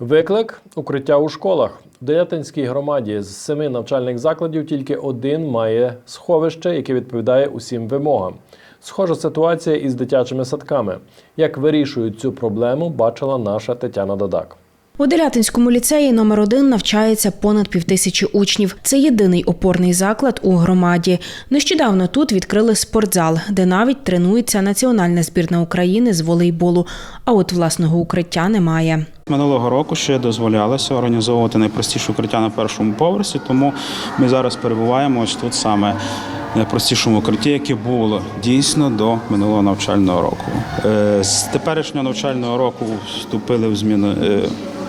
Виклик укриття у школах. В Делятинській громаді з семи навчальних закладів тільки один має сховище, яке відповідає усім вимогам. Схожа ситуація із дитячими садками. Як вирішують цю проблему, бачила наша Тетяна Дадак. У Делятинському ліцеї номер 1 навчається понад півтисячі учнів. Це єдиний опорний заклад у громаді. Нещодавно тут відкрили спортзал, де навіть тренується національна збірна України з волейболу. А от власного укриття немає. Минулого року ще дозволялося організовувати найпростіше укриття на першому поверсі, тому ми зараз перебуваємо ось тут саме найпростішому укритті, яке було дійсно до минулого навчального року. Е, З теперішнього навчального року вступили в зміни е,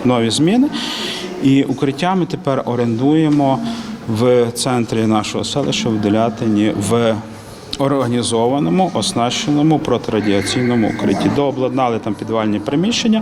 нові зміни, і укриття ми тепер орендуємо в центрі нашого селища в Делятині в організованому, оснащеному протирадіаційному укритті. Дообладнали там підвальні приміщення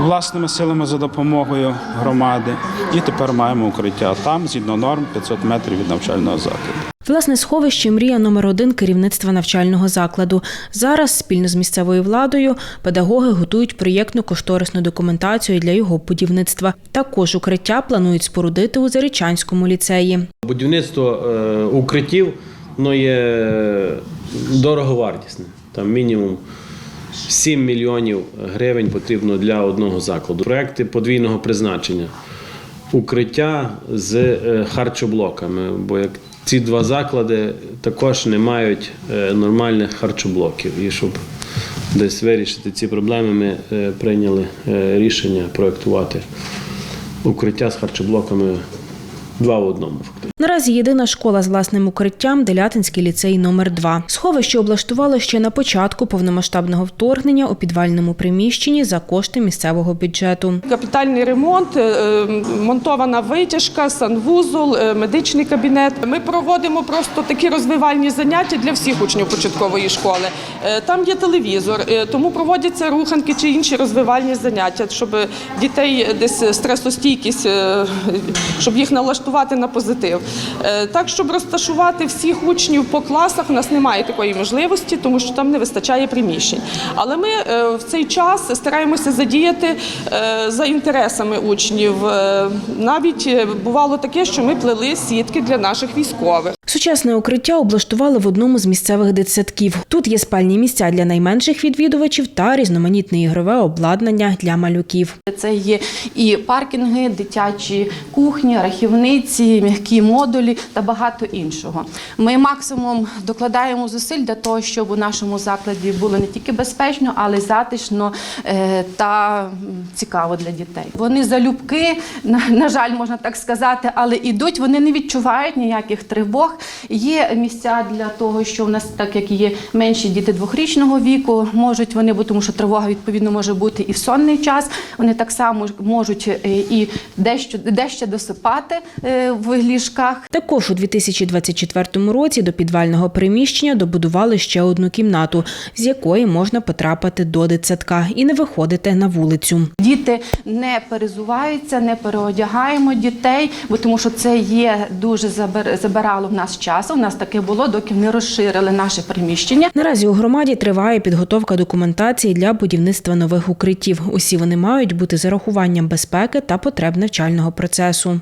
власними силами за допомогою громади. І тепер маємо укриття там, згідно норм, 500 метрів від навчального закладу. Власне сховище мрія номер один керівництва навчального закладу. Зараз спільно з місцевою владою педагоги готують проєктну кошторисну документацію для його будівництва. Також укриття планують спорудити у Зарічанському ліцеї. Будівництво е, укриттів воно є дороговартісне. Там мінімум 7 мільйонів гривень потрібно для одного закладу. Проекти подвійного призначення. Укриття з е, харчоблоками, бо як ці два заклади також не мають е, нормальних харчоблоків. І щоб десь вирішити ці проблеми, ми е, прийняли е, рішення проектувати укриття з харчоблоками два в одному. Фактично. Наразі єдина школа з власним укриттям Делятинський ліцей номер 2 Сховище облаштували ще на початку повномасштабного вторгнення у підвальному приміщенні за кошти місцевого бюджету. Капітальний ремонт, е, монтована витяжка, санвузол, е, медичний кабінет. Ми проводимо просто такі розвивальні заняття для всіх учнів початкової школи. Е, Там є телевізор, тому проводяться руханки чи інші розвивальні заняття, щоб дітей десь стресостійкість, щоб їх налаштувати на позитив. Е, Так, щоб розташувати всіх учнів по класах, у нас немає такої можливості, тому що там не вистачає приміщень. Але ми е, в цей час стараємося задіяти е, за інтересами учнів. Навіть бувало таке, що ми плели сітки для наших військових. Сучасне укриття облаштували в одному з місцевих дитсадків. Тут є спальні місця для найменших відвідувачів та різноманітне ігрове обладнання для малюків. Це є і паркінги, дитячі кухні, рахівниці, м'які модулі та багато іншого. Ми максимум докладаємо зусиль для того, щоб у нашому закладі було не тільки безпечно, але й затишно е, та цікаво для дітей. Вони залюбки, на, жаль, можна так сказати, але ідуть, вони не відчувають ніяких тривог. Є місця для того, що в нас, так як є менші діти двохрічного віку, можуть вони, бо тому що тривога відповідно може бути і в сонний час. Вони так само можуть е, і дещо дещо досипати е, в ліжках. Також у 2024 році до підвального приміщення добудували ще одну кімнату, з якої можна потрапити до дитсадка і не виходити на вулицю. Діти не перезуваються, не переодягаємо дітей, бо тому що це є дуже забирало в нас часу. У нас таке було, доки не розширили наше приміщення. Наразі у громаді триває підготовка документації для будівництва нових укриттів. Усі вони мають бути з урахуванням безпеки та потреб навчального процесу.